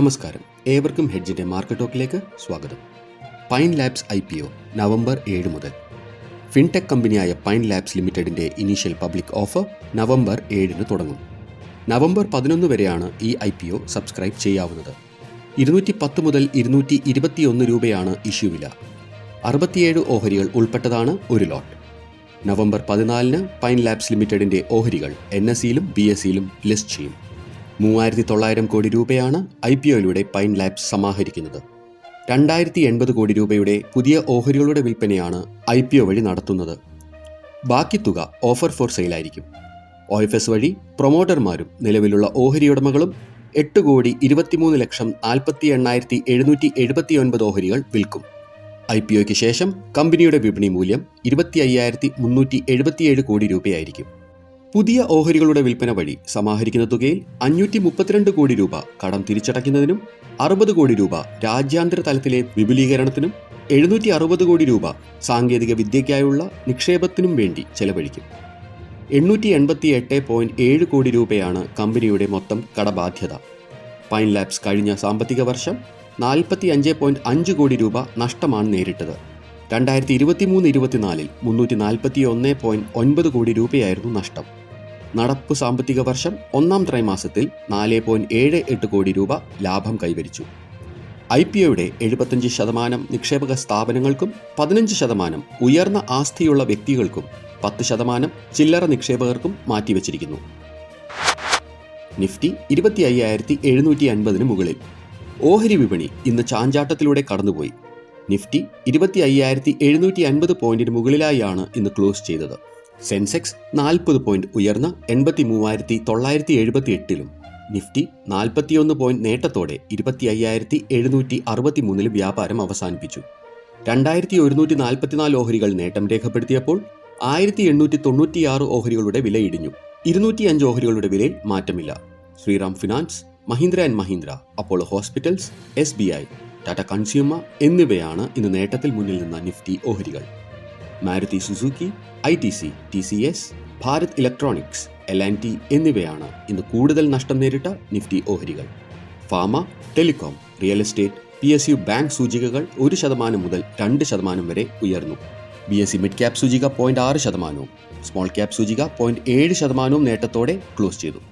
നമസ്കാരം. ഏവർക്കും ഹെഡ്ജിന്റെ മാർക്കറ്റ് ടോക്കിലേക്ക് സ്വാഗതം. Pine Labs I P O November ഏഴ് മുതൽ. ഫിൻടെക് കമ്പനിയായ പൈൻ ലാബ്സ് ലിമിറ്റഡിന്റെ ഇനീഷ്യൽ പബ്ലിക് ഓഫർ നവംബർ ഏഴിന് തുടങ്ങും. നവംബർ പതിനൊന്ന് വരെയാണ് ഈ ഐ പി ഒ സബ്സ്ക്രൈബ് ചെയ്യാവുന്നത്. ഇരുന്നൂറ്റി പത്ത് മുതൽ ഇരുന്നൂറ്റി ഇരുപത്തിയൊന്ന് രൂപയാണ് ഇഷ്യൂ വില. അറുപത്തിയേഴ് ഓഹരികൾ ഉൾപ്പെട്ടതാണ് ഒരു ലോട്ട്. നവംബർ പതിനാലിന് പൈൻ ലാബ്സ് ലിമിറ്റഡിന്റെ ഓഹരികൾ എൻ എസ് സിയിലും ബി എസ് സിയിലും ലിസ്റ്റ് ചെയ്യും. മൂവായിരത്തി തൊള്ളായിരം കോടി രൂപയാണ് ഐ പി ഒയിലൂടെ പൈൻ ലാബ്സ് സമാഹരിക്കുന്നത്. രണ്ടായിരത്തി എൺപത് കോടി രൂപയുടെ പുതിയ ഓഹരികളുടെ വിൽപ്പനയാണ് ഐ പി ഒ വഴി നടത്തുന്നത്. ബാക്കി തുക ഓഫർ ഫോർ സെയിലായിരിക്കും. ഒ എഫ് എസ് വഴി പ്രൊമോട്ടർമാരും നിലവിലുള്ള ഓഹരി ഉടമകളും എട്ട് കോടി ഇരുപത്തിമൂന്ന് ലക്ഷം നാൽപ്പത്തി എണ്ണായിരത്തി എഴുന്നൂറ്റി എഴുപത്തി ഒൻപത് ഓഹരികൾ വിൽക്കും. ഐ പി ഒയ്ക്ക് ശേഷം കമ്പനിയുടെ വിപണി മൂല്യം ഇരുപത്തി അയ്യായിരത്തി മുന്നൂറ്റി എഴുപത്തിയേഴ് കോടി രൂപയായിരിക്കും. പുതിയ ഓഹരികളുടെ വിൽപ്പന വഴി സമാഹരിക്കുന്ന തുകയിൽ അഞ്ഞൂറ്റി മുപ്പത്തിരണ്ട് കോടി രൂപ കടം തിരിച്ചടയ്ക്കുന്നതിനും അറുപത് കോടി രൂപ രാജ്യാന്തര തലത്തിലെ വിപുലീകരണത്തിനും എഴുന്നൂറ്റി അറുപത് കോടി രൂപ സാങ്കേതിക വിദ്യയ്ക്കായുള്ള നിക്ഷേപത്തിനും വേണ്ടി ചെലവഴിക്കും. എണ്ണൂറ്റി എൺപത്തി എട്ട് പോയിന്റ് ഏഴ് കോടി രൂപയാണ് കമ്പനിയുടെ മൊത്തം കടബാധ്യത. പൈൻ ലാബ്സ് കഴിഞ്ഞ സാമ്പത്തിക വർഷം നാൽപ്പത്തി അഞ്ച് പോയിന്റ് അഞ്ച് കോടി രൂപ നഷ്ടമാണ് നേരിട്ടത്. രണ്ടായിരത്തി ഇരുപത്തി മൂന്ന് ഇരുപത്തിനാലിൽ മുന്നൂറ്റി നാൽപ്പത്തി ഒന്ന് പോയിന്റ് ഒൻപത് കോടി രൂപയായിരുന്നു നഷ്ടം. നടപ്പ് സാമ്പത്തിക വർഷം ഒന്നാം ത്രൈമാസത്തിൽ നാല് പോയിന്റ് ഏഴ് എട്ട് കോടി രൂപ ലാഭം കൈവരിച്ചു. ഐ പി ഒയുടെ എഴുപത്തഞ്ച് ശതമാനം നിക്ഷേപക സ്ഥാപനങ്ങൾക്കും പതിനഞ്ച് ശതമാനം ഉയർന്ന ആസ്തിയുള്ള വ്യക്തികൾക്കും പത്ത് ശതമാനം ചില്ലറ നിക്ഷേപകർക്കും മാറ്റിവെച്ചിരിക്കുന്നു. നിഫ്റ്റി ഇരുപത്തി അയ്യായിരത്തി എഴുന്നൂറ്റി അൻപതിന് മുകളിൽ. ഓഹരി വിപണി ഇന്ന് ചാഞ്ചാട്ടത്തിലൂടെ കടന്നുപോയി. നിഫ്റ്റി ഇരുപത്തി അയ്യായിരത്തി എഴുന്നൂറ്റി അൻപത് പോയിന്റിന് മുകളിലായാണ് ഇന്ന് ക്ലോസ് ചെയ്തത്. സെൻസെക്സ് നാൽപ്പത് പോയിന്റ് ഉയർന്ന് എൺപത്തി മൂവായിരത്തി തൊള്ളായിരത്തി എഴുപത്തി എട്ടിലും നിഫ്റ്റി നാൽപ്പത്തിയൊന്ന് പോയിന്റ് നേട്ടത്തോടെ ഇരുപത്തി അയ്യായിരത്തി എഴുന്നൂറ്റി അറുപത്തി മൂന്നിൽ വ്യാപാരം അവസാനിപ്പിച്ചു. രണ്ടായിരത്തി ഒരുന്നൂറ്റി നാൽപ്പത്തിനാല് ഓഹരികൾ നേട്ടം രേഖപ്പെടുത്തിയപ്പോൾ ആയിരത്തി എണ്ണൂറ്റി തൊണ്ണൂറ്റിയാറ് ഓഹരികളുടെ വില ഇടിഞ്ഞു. ഇരുന്നൂറ്റി അഞ്ച് ഓഹരികളുടെ വിലയിൽ മാറ്റമില്ല. Shriram finance Mahindra and Mahindra Apollo hospitals S B I. Tata consumer എന്നിവയാണ് ഇന്ന് നേട്ടത്തിൽ മുന്നിൽ നിന്ന നിഫ്റ്റി ഓഹരികൾ. Maruti Suzuki I T C T C S Bharat electronics L and T എന്നിവയാണ് ഇന്ന് കൂടുതൽ നഷ്ടം നേരിട്ട നിഫ്റ്റി ഓഹരികൾ. Pharma telecom real estate P S U bank സൂചികകൾ ഒരു ശതമാനം മുതൽ രണ്ട് ശതമാനം വരെ ഉയർന്നു. B S C mid cap സൂചിക പോയിന്റ് ആറ് ശതമാനവും സ്മോൾ ക്യാപ് സൂചിക പോയിന്റ് ഏഴ് ശതമാനവും നേട്ടത്തോടെ ക്ലോസ് ചെയ്തു.